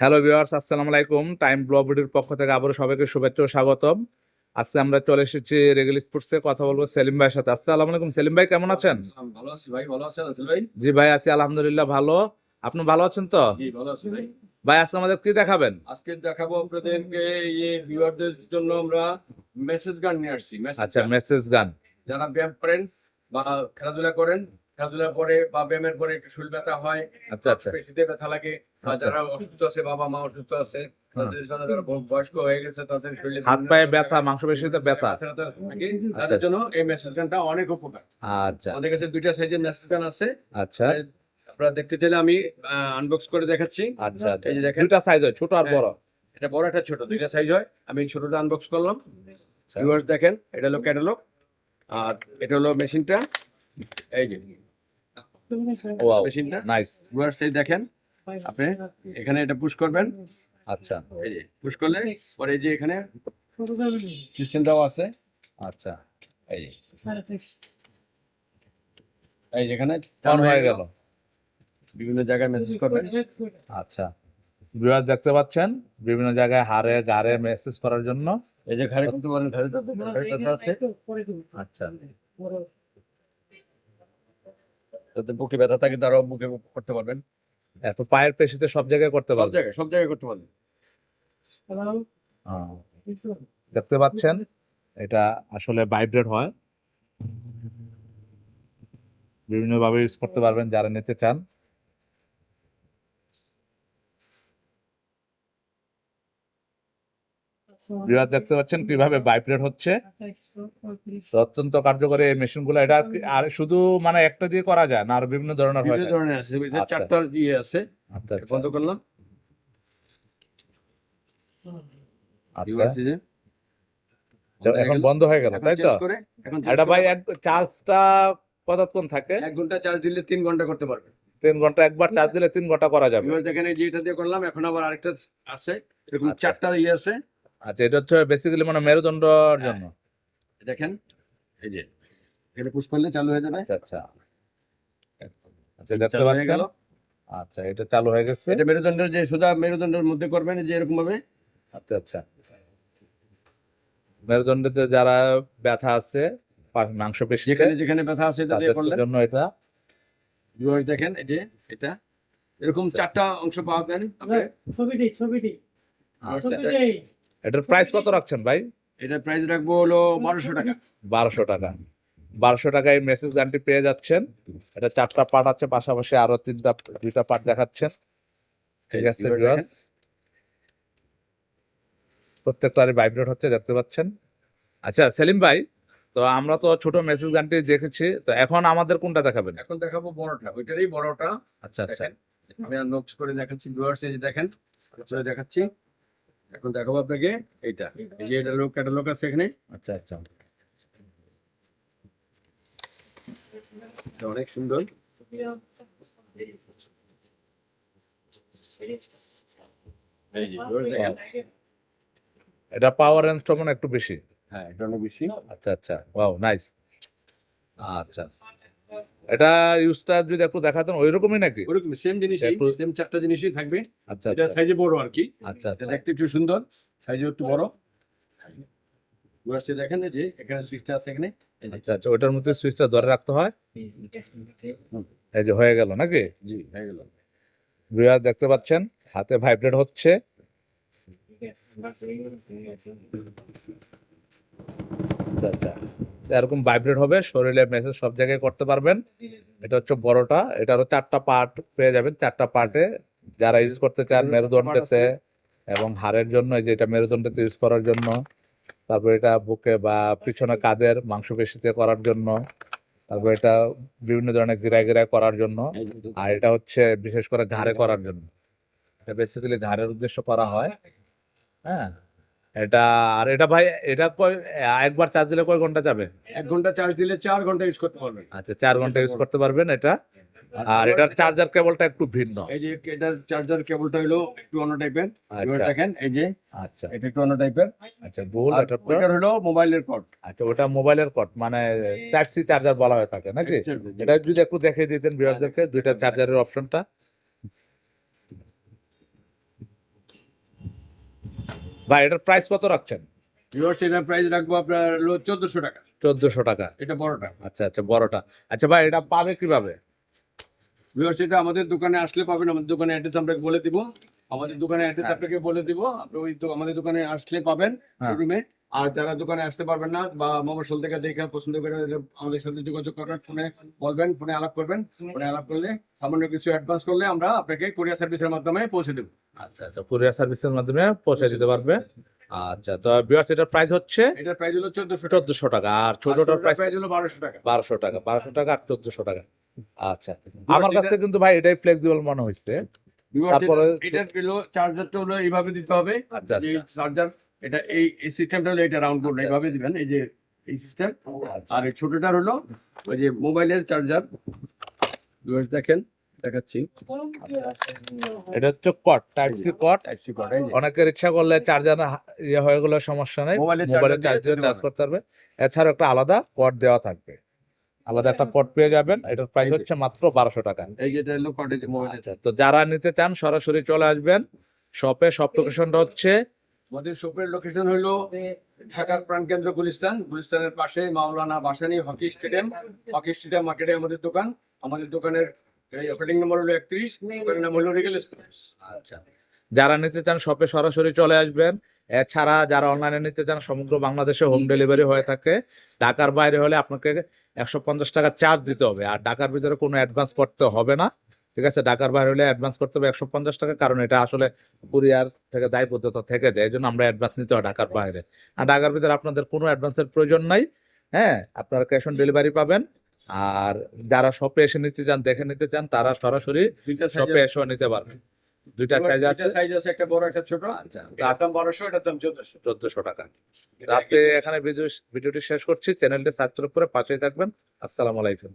Hello viewers আসসালামু আলাইকুম। Time ব্লগবিডির পক্ষ থেকে আবারও সবাইকে শুভেচ্ছা ও স্বাগতম। আজকে আমরা চলে এসেছি রেগেল স্পোর্টসে কথা বলব সেলিম ভাইয়ের সাথে। আসসালামু আলাইকুম সেলিম ভাই কেমন আছেন? ভালো আছি ভাই ভালো আছেন আসল ভাই? জি ভাই আছি আলহামদুলিল্লাহ ভালো। আপনি ভালো আছেন তো? জি ভালো আছি ভাই। ভাই আজকে আমাদের কি দেখাবেন? আজকে দেখাবো আপনাদেরকে এই ভিউয়ারদের জন্য আমরা মেসেজ গান নিয়ে আসছি আচ্ছা মেসেজ গান। যারা ব্যায়াম করেন বা খেলাধুলা করেন খেলাধুলা করে বা ব্যায়ামের পরে একটু শরীর ব্যথা হয় আচ্ছা আচ্ছা। পেশিতে ব্যথা লাগে আচ্ছা। যারা অসুস্থ আছে বাবা মা অসুস্থ আছে ব- বয়স্ক হয়ে গেছে তাদের শরীরে হাত পায়ে ব্যথা মাংসপেশিতে ব্যথা। ব্যথা তাদের জন্য এই মেসেজ গানটা অনেক উপকার। আচ্ছা। আমাদের কাছে দুইটা সাইজের মেসেজ গান আছে। আচ্ছা। আপনারা দেখতে চাইলে আমি আনবক্স করে দেখাচ্ছি। আচ্ছা আচ্ছা। এই যে দেখেন। দুটা সাইজ হয় ছোট আর বড়। এটা বড় একটা ছোট দুইটা সাইজ হয়। আমি ছোটটা আনবক্স করলাম। আচ্ছা। ভিউয়ার্স দেখেন এটা হলো ক্যাটালগ আর এটা হলো মেশিনটা এই যে। মেশিনটা নাইস ভিউয়ার্স এই দেখেন আপনি এখানে এটা পুশ করবেন। আচ্ছা। এই যে পুশ করলে পরে এই যে এখানে সিস্টেম দেওয়া আছে। আচ্ছা। এই যে। এই যেখানে অন হয়ে গেল। বিভিন্ন জায়গায় মেসেজ করবেন। আচ্ছা। ভিউয়ার্স দেখতে পাচ্ছেন? বিভিন্ন জায়গায় হাড়ে গাড়ে মেসেজ করার জন্য। এই যে ঘাড়ে করতে পারেন ঘাড়ে ঘাড়ে আছে। আচ্ছা। যাতে বুকে ব্যথা থাকে তারাও বুকে করতে পারবেন। এরপর পায়ের পেশিতে সব জায়গায় করতে সব পারবে জায়গায় সব জায়গায় করতে পারবেন। আহ, দেখতে পাচ্ছেন এটা আসলে ভাইব্রেট হয়। বিভিন্ন ভাবে ইউজ করতে পারবেন যারা নিতে চান। দেখতে পাচ্ছেন কীভাবে ভাইব্রেট হচ্ছে। অত্যন্ত কার্যকরী এই মেশিনগুলো এটা আর শুধু মানে একটা দিয়ে করা যায় না আর বিভিন্ন ধরনের হয় ধরনের আছে আচ্ছা। চারটা ইয়ে আছে আচ্ছা আচ্ছা। বন্ধ করলাম। এখন বন্ধ হয়ে গেল তাই তো? এটা ভাই এক চার্জটা কতক্ষণ থাকে? এক ঘণ্টা চার্জ দিলে তিন ঘণ্টা করতে পারবে। তিন ঘণ্টা একবার চার্জ দিলে তিন ঘণ্টা করা যাবে। Viewers দেখেন এই যে এটা দিয়ে করলাম এখন আবার আরেকটা আছে এরকম। চারটা ইয়ে আছে আচ্ছা এটা হচ্ছে বেসিক্যালি মানে মেরুদণ্ডর জন্য। দেখেন এই যে এখানে পুশ করলে চালু হয়ে যাবে। আচ্ছা আচ্ছা। আচ্ছা দেখতে পাচ্ছেন গেল। আচ্ছা এটা চালু হয়ে গেছে। এটা মেরুদণ্ডের যে সোজা মেরুদণ্ডের মধ্যে করবেন যে এরকম ভাবে। আচ্ছা আচ্ছা। মেরুদণ্ডতে যারা ব্যথা আছে মাংসপেশিতে যেখানে যেখানে ব্যথা আছে এটা দিয়ে তাদের জন্য এটা। দেখেন এই যে এটা। এরকম আচ্ছা। চারটা অংশ পাবেন আপনি ছবিটি ছবিটি। আচ্ছা, ছবিটি। এটার প্রাইস কত রাখছেন ভাই? এটার প্রাইস রাখব হলো বারোশো টাকা। বারোশো টাকা। বারোশো টাকায় মেসেজ গানটি পেয়ে যাচ্ছেন। এটা চারটা পার্ট আছে পাশাপাশি আরও তিনটা দুইটা পার্ট দেখাচ্ছেন। ঠিক আছে viewers। প্রত্যেকটারই ভাইব্রেট হচ্ছে দেখতে পাচ্ছেন? আচ্ছা সেলিম ভাই তো আমরা তো ছোট মেসেজ গানটি দেখেছি তো এখন আমাদের কোনটা দেখাবেন? এখন দেখাবো বড়টা ওইটারই বড়টা। আচ্ছা আচ্ছা। আমি আর নোটস করে দেখাচ্ছি ভিউয়ার্স এই দেখেন দেখাচ্ছি। এখন দেখাবো আপনাকে এইটা। এই যে এটা লোক ক্যাটালগ আছে এখানে। আচ্ছা আচ্ছা। অনেক সুন্দর। এটা পাওয়ার ইনস্ট্রুমেন্ট একটু বেশি। হ্যাঁ এটা অনেক বেশি। আচ্ছা আচ্ছা। ওয়াও নাইস আচ্ছা। এটা ইউজটা যদি একটু দেখাতেন ওই রকমই নাকি সেম জিনিসই একটু- সেম চারটা জিনিসই থাকবে। আচ্ছা এটা আচ্ছা। সাইজে বড় আর কি। আচ্ছা আচ্ছা। দেখতে একটু সুন্দর সাইজে একটু বড়। দেখেন যে এখানে সুইচটা আছে এখানে। আচ্ছা আচ্ছা ওটার মধ্যে সুইচটা ধরে রাখতে হয়? এই যে হয়ে গেল নাকি? জি হয়ে গেল। ভিউয়ার দেখতে পাচ্ছেন হাতে ভাইব্রেট হচ্ছে। আচ্ছা আচ্ছা। এরকম ভাইব্রেট হবে শরীরে মেসেজ সব জায়গায় করতে পারবেন। এটা হচ্ছে বড়টা এটারও চারটা পার্ট পেয়ে যাবেন। চারটা পার্টে যারা ইউজ করতে চান মেরুদণ্ডেতে এবং হাড়ের জন্য এই যে এটা মেরুদণ্ডতে ইউজ করার জন্য। তারপর এটা বুকে বা পিছনে কাদের মাংসপেশিতে করার জন্য। তারপর এটা বিভিন্ন ধরনের গিরায় গিরায় করার জন্য। আর এটা হচ্ছে বিশেষ করে ঘাড়ে করার জন্য। এটা বেসিক্যালি ঘাড়ের উদ্দেশ্য করা হয়। হ্যাঁ? এটা আর এটা ভাই এটা কয় একবার চার্জ দিলে কয় ঘণ্টা যাবে? এক ঘণ্টা চার্জ দিলে চার ঘণ্টা ইউজ করতে পারবেন। আচ্ছা চার ঘণ্টা ইউজ করতে পারবেন এটা। আর এটার চার্জার কেবলটা একটু ভিন্ন। এই যে এটার চার্জার কেবলটা হলো একটু অন্য টাইপের আচ্ছা। দেখেন এই যে আচ্ছা। এটা একটু অন্য টাইপের আচ্ছা গোল এটা হলো মোবাইলের কর্ড আচ্ছা ওটা মোবাইলের কট মানে টাইপ সি চার্জার বলা হয়ে থাকে নাকি? এটা যদি একটু দেখিয়ে দিতেন ভিউয়ারদেরকে দুইটা চার্জারের অপশনটা ভাই এটার প্রাইস কত রাখছেন? ভিউয়ার্স এটার প্রাইস রাখব আপনার হলো চোদ্দশো টাকা। চোদ্দশো টাকা। এটা বড়টা। আচ্ছা আচ্ছা বড়টা। আচ্ছা ভাই এটা পাবে কীভাবে? ভিউয়ার্স এটা আমাদের দোকানে আসলে পাবেন। আমাদের দোকানে অ্যাড্রেস আমরা বলে দিব। আমাদের দোকানে অ্যাড্রেস হ্যাঁ। আপনাকে বলে দিব। আপনি ওই তো আমাদের দোকানে আসলে পাবেন হ্যাঁ। শোরুমে আর যারা দোকানে আসতে পারবেন না বা মোবাইল থেকে দেখে পছন্দ করে আমাদের সাথে যোগাযোগ করার ফোনে বলবেন ফোনে আলাপ করবেন। ফোনে আলাপ করলে সামান্য কিছু অ্যাডভান্স করলে আমরা আপনাকে কুরিয়ার সার্ভিসের মাধ্যমে পৌঁছে দেবো। আচ্ছা আচ্ছা কুরিয়ার সার্ভিসের মাধ্যমে পৌঁছে দিতে পারবে। আচ্ছা তো বিয়ার্স এটার প্রাইস হচ্ছে? এটার প্রাইস হলো চোদ্দশো চোদ্দশো টাকা আর ছোটটার প্রাইস প্রাইস হলো বারোশো টাকা। বারোশো টাকা বারোশো টাকা আর চোদ্দশো টাকা। আচ্ছা আমার কাছে কিন্তু ভাই এটাই ফ্লেক্সিবল মনে তারপরে- এটার চার্জারটা হলো এইভাবে দিতে হবে। আচ্ছা চার্জার এটা এই এই সিস্টেমটা হলো এটা রাউন্ড করলে আচ্ছা, এইভাবে দিবেন এই যে এই সিস্টেম আচ্ছা। আর এই ছোটটার হলো ওই যে মোবাইলের চার্জার দেখেন দেখাচ্ছি। এটা হচ্ছে কট টাইপ সি কট টাইপ সি কর্ড এই যে। অনেকের ইচ্ছা করলে চার্জার ইয়ে হয়ে গেলে সমস্যা নেই। মোবাইলের চার্জ দিয়ে চার্জ করতে পারবে। এছাড়াও একটা আলাদা কট দেওয়া থাকবে। আলাদা একটা কট পেয়ে যাবেন। এটার প্রাইস হচ্ছে মাত্র বারোশো টাকা। এই যে এটা হলো কর্ডের মোবাইলের আচ্ছা তো যারা নিতে চান সরাসরি চলে আসবেন। শপে শপ লোকেশনটা হচ্ছে আমাদের শপের লোকেশন হলো ঢাকার প্রাণকেন্দ্র গুলিস্তান। গুলিস্তানের পাশে Maulana Bhasani hockey stadium. Hockey stadium মার্কেটে আমাদের দোকান। আমাদের দোকানের অপারেটিং হলো একত্রিশ। দোকানের নাম হলো রিগেল আচ্ছা। যারা নিতে চান শপে সরাসরি চলে আসবেন। এছাড়া যারা অনলাইনে নিতে চান, সমগ্র বাংলাদেশে হোম ডেলিভারি হয়ে থাকে। ঢাকার বাইরে হলে আপনাকে একশো পঞ্চাশ টাকা চার্জ দিতে হবে। আর ঢাকার ভিতরে কোনো অ্যাডভান্স করতে হবে না। ঠিক আছে ঢাকার বাইরে হলে অ্যাডভান্স করতে হবে একশো পঞ্চাশ টাকা কারণ এটা আসলে কুরিয়ার থেকে দায়বদ্ধতা থেকে যায় এই জন্য আমরা অ্যাডভান্স নিতে হয় ঢাকার বাইরে। আর ঢাকার ভিতরে আপনাদের কোনো অ্যাডভান্সের প্রয়োজন নাই হ্যাঁ? আপনারা ক্যাশ অন ডেলিভারি পাবেন আর যারা শপে এসে নিতে চান দেখে নিতে চান তারা সরাসরি শপে এসেও নিতে পারবেন। দুইটা সাইজ আছে। সাইজ আছে একটা বড় একটা ছোট। আচ্ছা দাম বারোশো এটার দাম চোদ্দশো। চোদ্দশো টাকা। তো আজকে এখানে ভিডিও ভিডিওটি শেষ করছি। চ্যানেলটি সাবস্ক্রাইব করে পাশেই থাকবেন। আসসালামু আলাইকুম।